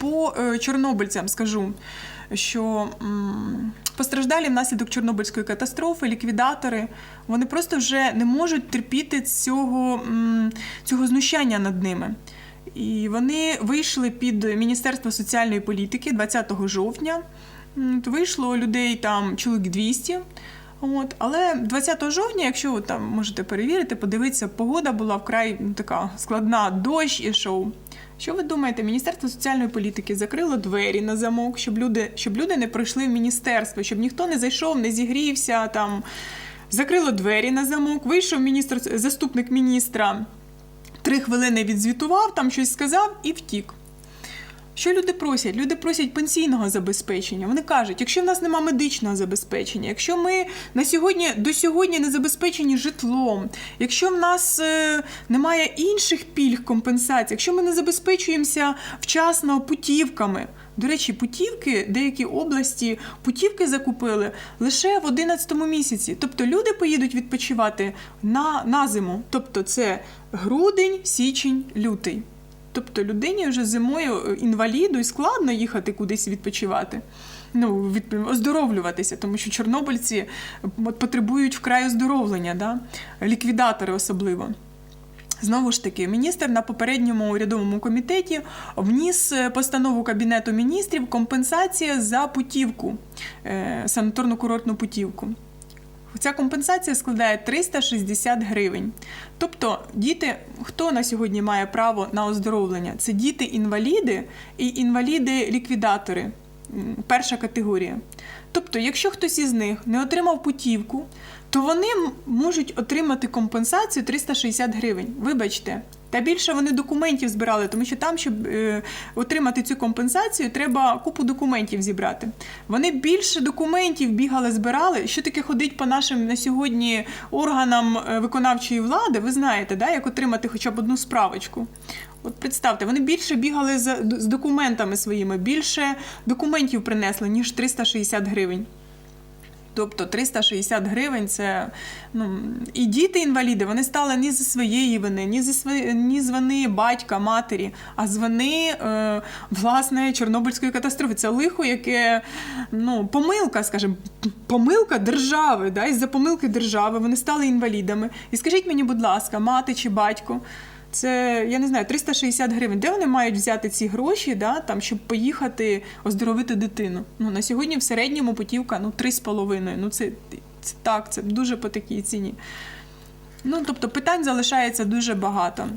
по е, чорнобильцям скажу, що постраждалі внаслідок Чорнобильської катастрофи, ліквідатори, вони просто вже не можуть терпіти цього, цього знущання над ними. І вони вийшли під Міністерство соціальної політики 20 жовтня. Вийшло людей там чоловік 200. От, але 20 жовтня, якщо ви там можете перевірити, подивитися, погода була вкрай ну, така складна, дощ ішов. Що ви думаєте, Міністерство соціальної політики закрило двері на замок, щоб люди, щоб люди не прийшли в міністерство, щоб ніхто не зайшов, не зігрівся там. Закрило двері на замок, вийшов міністр, заступник міністра, три хвилини відзвітував, там щось сказав і втік. Що люди просять? Люди просять пенсійного забезпечення. Вони кажуть, якщо в нас немає медичного забезпечення, якщо ми на сьогодні до сьогодні не забезпечені житлом, якщо в нас е, немає інших пільг компенсацій, якщо ми не забезпечуємося вчасно путівками. До речі, путівки, деякі області путівки закупили лише в 11 місяці. Тобто люди поїдуть відпочивати на, на зиму. Тобто це грудень, січень, лютий. Тобто людині вже зимою е, інваліду і складно їхати кудись відпочивати. Ну, від, оздоровлюватися, тому що чорнобильці е, потребують вкрай оздоровлення, да? ліквідатори особливо. Знову ж таки, міністр на попередньому урядовому комітеті вніс е, постанову Кабінету міністрів компенсація за путівку, санаторно-курортну путівку. Ця компенсація складає 360 гривень. Тобто, діти, хто на сьогодні має право на оздоровлення? Це діти-інваліди і інваліди-ліквідатори, перша категорія. Тобто, якщо хтось із них не отримав путівку, то вони можуть отримати компенсацію 360 гривень. Вибачте. Та більше вони документів збирали, тому що там, щоб е, отримати цю компенсацію, треба купу документів зібрати. Вони більше документів бігали, збирали. Що таке ходить по нашим на сьогодні органам е, виконавчої влади? Ви знаєте, да, як отримати хоча б одну справочку. От представте, вони більше бігали з, з документами своїми, більше документів принесли, ніж 360 гривень. Тобто 360 гривень це ну і діти-інваліди вони стали ні зі своєї вини, ні зі свої, ні з вини батька, матері, а з вини е, власне Чорнобильської катастрофи. Це лихо, яке ну помилка, скажімо, помилка держави. Да? Із-за помилки держави вони стали інвалідами. І скажіть мені, будь ласка, мати чи батько. Це я не знаю, 360 гривень. Де вони мають взяти ці гроші, да, там, щоб поїхати оздоровити дитину? Ну на сьогодні в середньому путівка ну 3,5. Ну це, це так, це дуже по такій ціні. Ну тобто питань залишається дуже багато.